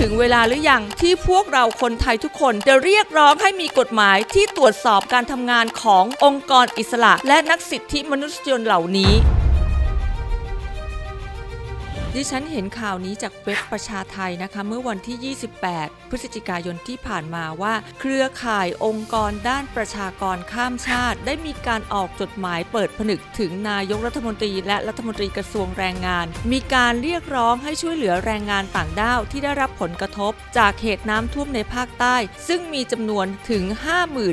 ถึงเวลาหรือยังที่พวกเราคนไทยทุกคนจะเรียกร้องให้มีกฎหมายที่ตรวจสอบการทำงานขององค์กรอิสระ และนักสิทธิมนุษยชนเหล่านี้ ดิฉันเห็นข่าวนี้จากเว็บประชาไทยนะคะ เมื่อวันที่ 28 พฤศจิกายนที่ผ่านมาว่า เครือข่ายองค์กรด้านประชากรข้ามชาติ ได้มีการออกจดหมายเปิดผนึกถึงนายกรัฐมนตรีและรัฐมนตรีกระทรวงแรงงาน มีการเรียกร้องให้ช่วยเหลือแรงงานต่างด้าวที่ได้รับผลกระทบ จากเหตุน้ำท่วมในภาคใต้ ซึ่งมีจำนวนถึง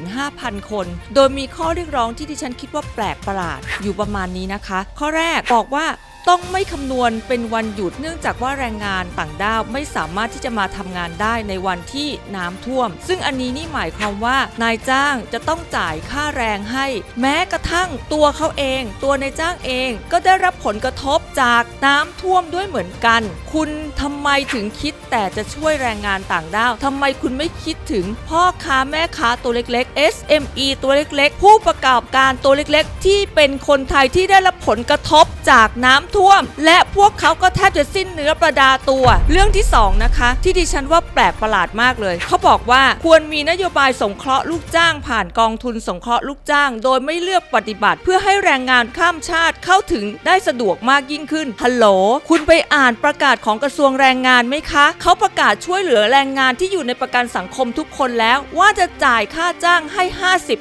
55,000 คน โดยมีข้อเรียกร้องที่ดิฉันคิดว่าแปลกประหลาดอยู่ประมาณนี้นะคะ ข้อแรกบอกว่าต้องไม่คำนวณเป็นวันหยุดเนื่องจากว่าแรงงานต่างด้าวไม่สามารถที่จะมาทำงานได้ในวันที่น้ำท่วม ซึ่งอันนี้นี่หมายความว่านายจ้างจะต้องจ่ายค่าแรงให้ แม้กระทั่งตัวเขาเอง ตัวนายจ้างเองก็ได้รับผลกระทบจากน้ำท่วมด้วยเหมือนกัน คุณทำไมถึงคิดแต่จะช่วยแรงงานต่างด้าวทำไมคุณไม่คิดถึงพ่อค้าแม่ค้าตัวเล็กๆ SME ตัวเล็กๆ ผู้ประกอบการตัวเล็กๆ ที่เป็นคนไทยที่ได้รับ ผลกระทบจากน้ำท่วม และพวกเขาก็แทบจะสิ้นเนื้อประดาตัว เรื่องที่ 2 นะคะ ที่ดิฉันว่าแปลกประหลาดมากเลย เขาบอกว่าควรมีนโยบายสงเคราะห์ลูกจ้าง ผ่านกองทุนสงเคราะห์ลูกจ้าง โดยไม่เลือกปฏิบัติ เพื่อให้แรงงานข้ามชาติเข้าถึงได้สะดวกมากยิ่งขึ้นฮัลโหลคุณไปอ่านประกาศของกระทรวงแรงงานไหมคะ เขาประกาศช่วยเหลือแรงงานที่อยู่ในประกันสังคมทุกคนแล้ว ว่าจะจ่ายค่าจ้างให้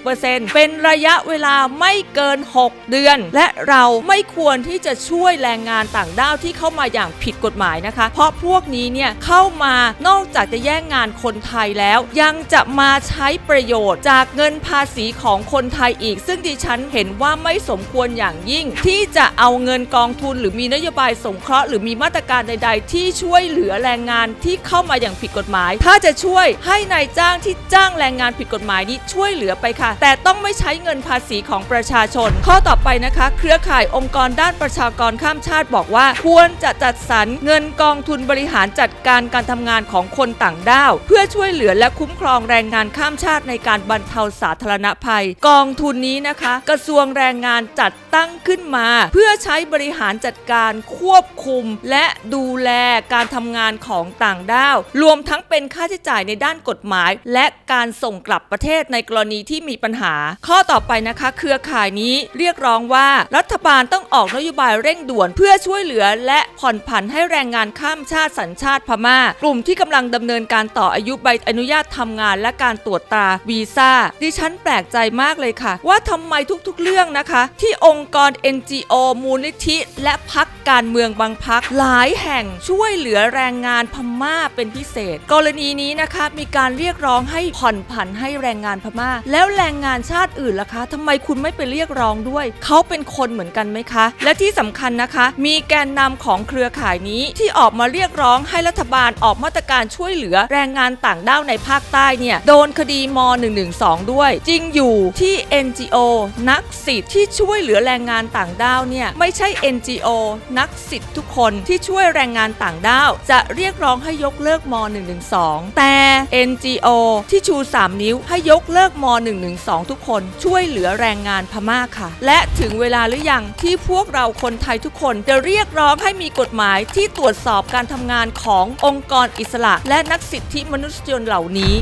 50%เป็นระยะเวลาไม่เกิน 6 เดือน และเราไม่ควรที่จะช่วยแรงงานต่างด้าวที่เข้ามาอย่างผิดกฎหมายนะคะ เพราะพวกนี้เนี่ยเข้ามานอกจากจะแย่งงานคนไทยแล้ว ยังจะมาใช้ประโยชน์ จากเงินภาษีของคนไทยอีก ซึ่งดิฉันเห็นว่าไม่สมควรอย่างยิ่ง ที่จะเอาเงินกองทุน หรือมีนโยบายสงเคราะห์หรือมีมาตรการใด ๆ ที่ช่วยเหลือแรงงานที่เข้ามาอย่างผิดกฎหมาย ถ้าจะช่วยให้นายจ้างที่จ้างแรงงานผิดกฎหมายนี้ช่วยเหลือไปค่ะ แต่ต้องไม่ใช้เงินภาษีของประชาชน ข้อต่อไปนะคะ เครือข่ายองค์กรด้านประชากรข้ามชาติบอกว่า ควรจะจัดสรรเงินกองทุนบริหารจัดการการทำงานของคนต่างด้าว เพื่อช่วยเหลือและคุ้มครองแรงงานข้ามชาติในการบรรเทาสาธารณภัย กองทุนนี้นะคะ กระทรวงแรงงานจัดตั้งขึ้นมา เพื่อใช้บริหารจัดการควบคุม และดูแลการทำงานของต่างด้าว รวมทั้งเป็นค่าใช้จ่ายในด้านกฎหมาย และการส่งกลับประเทศในกรณีที่มีปัญหา ข้อต่อไปนะคะ เครือข่ายนี้เรียกร้องว่ารัฐบาลต้องออกนโยบายเร่งด่วนเพื่อช่วยเหลือและผ่อนผันให้แรงงานข้ามชาติสัญชาติพม่า กลุ่มที่กำลังดำเนินการต่ออายุใบอนุญาตทำงานและการตรวจตราวีซ่า ดิฉันแปลกใจมากเลยค่ะ ว่าทำไมทุกๆเรื่องนะคะ ที่องค์กร NGO มูลนิธิและพักการเมืองบางพักหลายแห่งช่วยเหลือแรงงานพม่าเป็นพิเศษ กรณีนี้นะคะมีการเรียกร้องให้ผ่อนผันให้แรงงานพม่า แล้วแรงงานชาติอื่นล่ะคะทำไมคุณไม่ไปเรียกร้องด้วย เขาเป็นคนเหมือนกันไหมคะ และที่สำคัญนะคะ มีแกนนำของเครือข่ายนี้ที่ออกมาเรียกร้องให้รัฐบาลออกมาตรการช่วยเหลือแรงงานต่างด้าวในภาคใต้เนี่ยโดนคดีม .112 ด้วย จริงอยู่ที่ NGO นักสิทธิ์ที่ช่วยเหลือแรงงานต่างด้าวเนี่ยไม่ใช่ NGO นักสิทธิ์ทุกคนที่ช่วยแรงงานต่างด้าว จะเรียกร้องให้ยกเลิกม .112 แต่ NGO ที่ชู 3 นิ้วให้ยกเลิกม .112 ทุกคนช่วยเหลือแรงงานพม่าค่ะ และถึงเวลาหรือยังที่พวกเราคนไทยทุกคนจะเรียกร้องให้มีกฎหมายที่ตรวจสอบการทำงานขององค์กรอิสระ และนักสิทธิมนุษยชนเหล่านี้